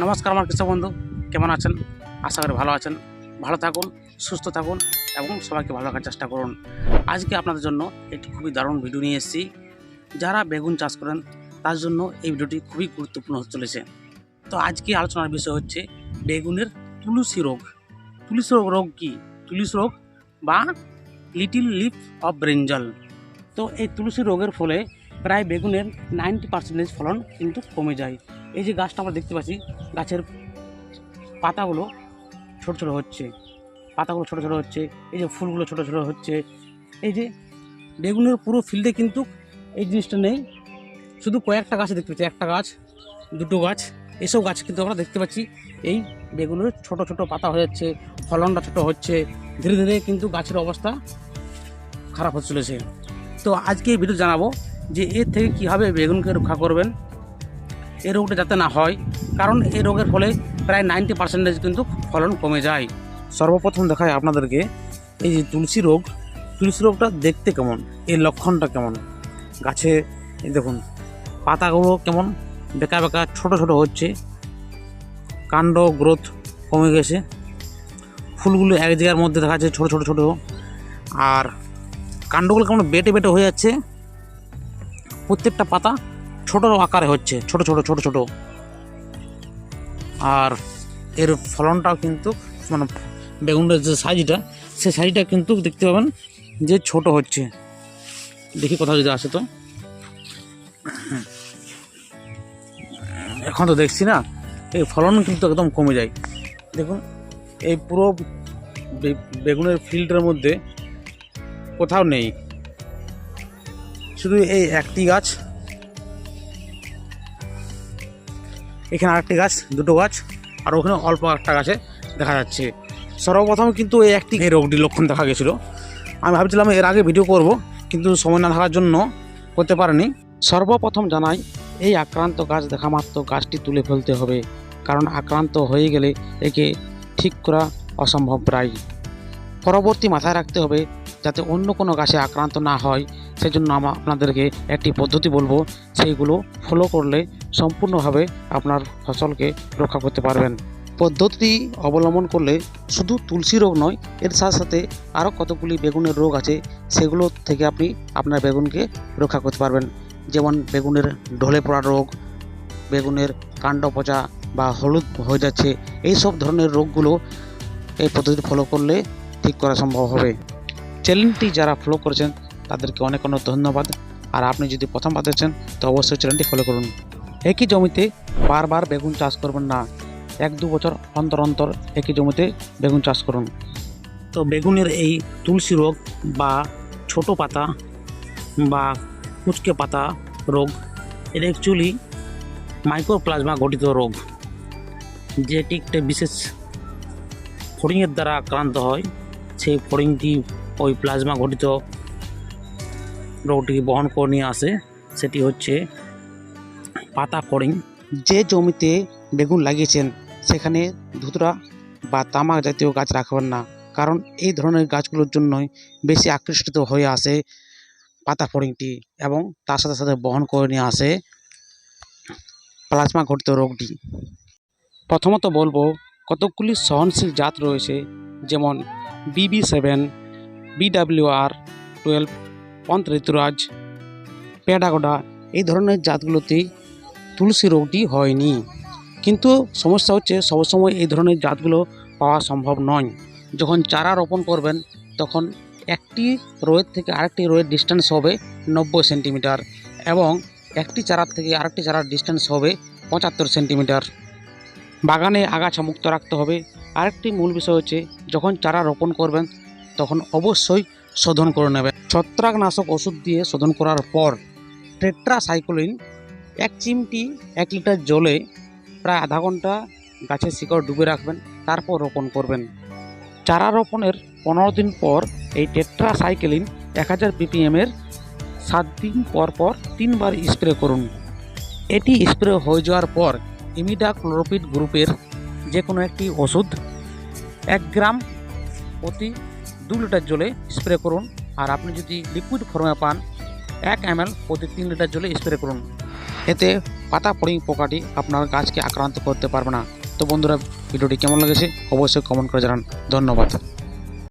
নমস্কার আমার কৃষক বন্ধু। কেমন আছেন? আশা করি ভালো আছেন। ভালো থাকুন, সুস্থ থাকুন এবং সবাইকে ভালো রাখার চেষ্টা করুন। আজকে আপনাদের জন্য একটি খুবই দারুণ ভিডিও নিয়ে এসেছি। যারা বেগুন চাষ করেন, তার জন্য এই ভিডিওটি খুবই গুরুত্বপূর্ণ হতে চলেছে। তো আজকে আলোচনার বিষয় হচ্ছে বেগুনের তুলসী রোগ। তুলসী রোগ রোগ কী? তুলসী রোগ বা লিটিল লিফ অফ ব্রেঞ্জল। তো এই তুলসী রোগের ফলে প্রায় বেগুনের নাইনটি পার্সেন্টেজ ফলন কিন্তু কমে যায়। এই যে গাছটা আমরা দেখতে পাচ্ছি, গাছের পাতাগুলো ছোট ছোট হচ্ছে, পাতাগুলো ছোট ছোট হচ্ছে, এই যে ফুলগুলো ছোট ছোট হচ্ছে, এই যে বেগুনের পুরো ফিল্ডে কিন্তু এই জিনিসটা নেই, শুধু কয়েকটা গাছে দেখতে পাচ্ছি, একটা গাছ, দুটো গাছ, এসব গাছ কিন্তু আমরা দেখতে পাচ্ছি, এই বেগুনের ছোট ছোট পাতা হয়ে যাচ্ছে, ফলনটা ছোট হচ্ছে, ধীরে ধীরে কিন্তু গাছের অবস্থা খারাপ হতে চলেছে। তো আজকে এই ভিডিও জানাব যে এর থেকে কীভাবে বেগুনকে রক্ষা করবেন এই রোগটা যাতে না হয়, কারণ এই রোগের ফলে প্রায় নাইনটি পার্সেন্টেজ কিন্তু ফলন কমে যায়। সর্বপ্রথম দেখায় আপনাদেরকে, এই যে তুলসী রোগ, তুলসী রোগটা দেখতে কেমন? এর লক্ষণটা কেমন? গাছে দেখুন, পাতাগুলো কেমন? বেকা বেকা, ছোট ছোট হচ্ছে। কাণ্ড, গ্রোথ কমে গেছে। ফুলগুলো এক জায়গার মধ্যে দেখা যাচ্ছে ছোটো ছোটো ছোটো। আর কাণ্ডগুলো কেমন বেটে বেটে হয়ে যাচ্ছে। প্রত্যেকটা পাতা ছোট আকারে হচ্ছে, ছোট ছোট ছোট ছোট। আর এর ফলনটাও কিন্তু মানে বেগুনের যে সাইজটা, সে সাইজটা কিন্তু দেখতে পাবেন যে ছোট হচ্ছে। দেখি কোথাও যদি আসে তো। এখন তো দেখছি না, এই ফলন কিন্তু একদম কমে যায়। দেখুন, এই পুরো বেগুনের ফিল্ডের মধ্যে কোথাও নেই। শুধু এই একটি গাছ এখানে আরেকটি গাছ, দুটো গাছ, আর ওখানে অল্প একটা গাছে দেখা যাচ্ছে। সর্বপ্রথম কিন্তু এই একটি এই রোগটির লক্ষণ দেখা গেছিল। আমি ভাবছিলাম এর আগে ভিডিও করব, কিন্তু সময় না থাকার জন্য করতে পারিনি। সর্বপ্রথম জানাই, এই আক্রান্ত গাছ দেখা মাত্র গাছটি তুলে ফেলতে হবে, কারণ আক্রান্ত হয়ে গেলে একে ঠিক করা অসম্ভব প্রায়। পরবর্তী মাথায় রাখতে হবে যাতে অন্য কোনো গাছে আক্রান্ত না হয়, সেজন্য আমরা আপনাদেরকে একটি পদ্ধতি বলব, সেইগুলো ফলো করলে সম্পূর্ণভাবে আপনার ফসলকে রক্ষা করতে পারবেন। পদ্ধতি অবলম্বন করলে শুধু তুলসী রোগ নয়, এর সাথে সাথে আরও কতগুলি বেগুনের রোগ আছে, সেগুলো থেকে আপনি আপনার বেগুনকে রক্ষা করতে পারবেন। যেমন বেগুনের ঢলে পড়া রোগ, বেগুনের কাণ্ড পচা বা হলুদ হয়ে যাচ্ছে এই সব ধরনের রোগগুলো এই পদ্ধতি ফলো করলে ঠিক করা সম্ভব হবে। চ্যানেলটি যারা ফলো করেছেন, তাদেরকে অনেক অনেক ধন্যবাদ। আর আপনি যদি প্রথমবার দেখছেন তো অবশ্যই চ্যানেলটি ফলো করুন। একই জমিতে বারবার বেগুন চাষ করবেন না। এক দু বছর অন্তর অন্তর একই জমিতে বেগুন চাষ করুন। তো বেগুনের এই তুলসী রোগ বা ছোট পাতা বা কুচকে পাতা রোগ, এটা অ্যাকচুয়ালি মাইক্রোপ্লাজমা গঠিত রোগ, যেটি একটা বিশেষ ফড়িংয়ের দ্বারা আক্রান্ত হয়। সেই ফড়িংটি ওই প্লাজমা গঠিত রোগটিকে বহন করে নিয়ে আসে, সেটি হচ্ছে পাতা ফড়িং। যে জমিতে বেগুন লাগিয়েছেন, সেখানে ধুতরা বা তামাক জাতীয় গাছ রাখবেন না, কারণ এই ধরনের গাছগুলোর জন্যই বেশি আকৃষ্ট হয়ে আসে পাতা ফড়িংটি এবং তার সাথে সাথে বহন করে নিয়ে আসে প্লাজমা ঘটিত রোগটি। প্রথমত বলব, কতকগুলি সহনশীল জাত রয়েছে, যেমন BB seven BWR twelve Pant Rituraj প্যাডাগোডা এই ধরনের জাতগুলোতে তুলসী রোগটি হয়নি। কিন্তু সমস্যা হচ্ছে, সবসময় এই ধরনের জাতগুলো পাওয়া সম্ভব নয়। যখন চারা রোপণ করবেন, তখন একটি রোয়ের থেকে আরেকটি রোয়ের ডিস্টেন্স হবে নব্বই সেন্টিমিটার এবং একটি চারার থেকে আরেকটি চারার ডিস্টেন্স হবে পঁচাত্তর সেন্টিমিটার। বাগানে আগাছা মুক্ত রাখতে হবে। আরেকটি মূল বিষয় হচ্ছে, যখন চারা রোপণ করবেন তখন অবশ্যই শোধন করে নেবেন ছত্রাকনাশক ওষুধ দিয়ে শোধন করার পর টেট্রাসাইক্লিন এক চিমটি এক লিটার জলে প্রায় আধা ঘণ্টা গাছের শিকড় ডুবে রাখবেন, তারপর রোপণ করবেন। চারা রোপণের পনেরো দিন পর এই টেট্রাসাইক্লিন এক হাজার পিপিএমের সাত দিন পর পর তিনবার স্প্রে করুন। এটি স্প্রে হয়ে যাওয়ার পর ইমিডা ক্লোরোপিড গ্রুপের যে কোনো একটি ওষুধ এক গ্রাম প্রতি দু লিটার জলে স্প্রে করুন। আর আপনি যদি লিকুইড ফর্মে পান, এক এম প্রতি তিন লিটার জলে স্প্রে করুন। এতে পাতা পড়ি পোকাটি আপনার গাছকে আক্রান্ত করতে পারবে না। তো বন্ধুরা, ভিডিওটি কেমন লেগেছে অবশ্যই কমেন্ট করে জানান। ধন্যবাদ।